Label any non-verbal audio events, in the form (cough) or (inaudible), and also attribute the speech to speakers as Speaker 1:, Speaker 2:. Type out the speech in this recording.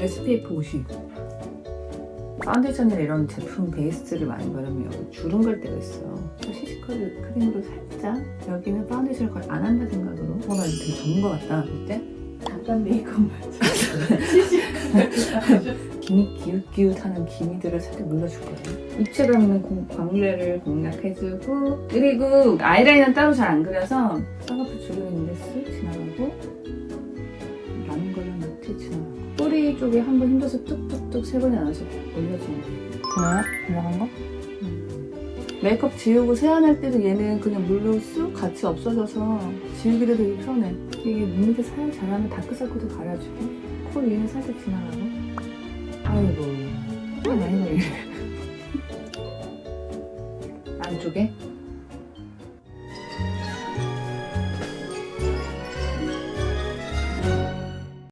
Speaker 1: SPF 50 파운데이션이나 이런 제품 베이스를 많이 바르면 여기 주름 갈 때가 있어요. 시시컬 크림으로 살짝. 여기는 파운데이션을 거의 안 한다 생각으로. 어, 나 되게 적은 것 같다. 그때
Speaker 2: 잠깐 메이크업 맞죠?
Speaker 1: 기미 (laughs) 기웃기웃하는 기미들을 살짝 눌러줄 거예요. 입체감 있는 공- 광채를 공략해주고. 그리고 아이라인은 따로 잘 안 그려서 쌍꺼풀 주름 있는데 쓱 지나가고 뿌리 쪽에 한 번 힘줘서 뚝뚝뚝 세 번에 나눠서 올려주는 거예요.
Speaker 2: 뭐야? 올라간 거?
Speaker 1: 음. 메이크업 지우고 세안할 때도 얘는 그냥 물로 쑥 같이 없어져서 지우기도 되게 편해. 이게 눈 밑에 사용 잘하면 다크서클도 가려주고 코 위에는 살짝 지나가고 아이고 아 많이 걸리네 (laughs) 안쪽에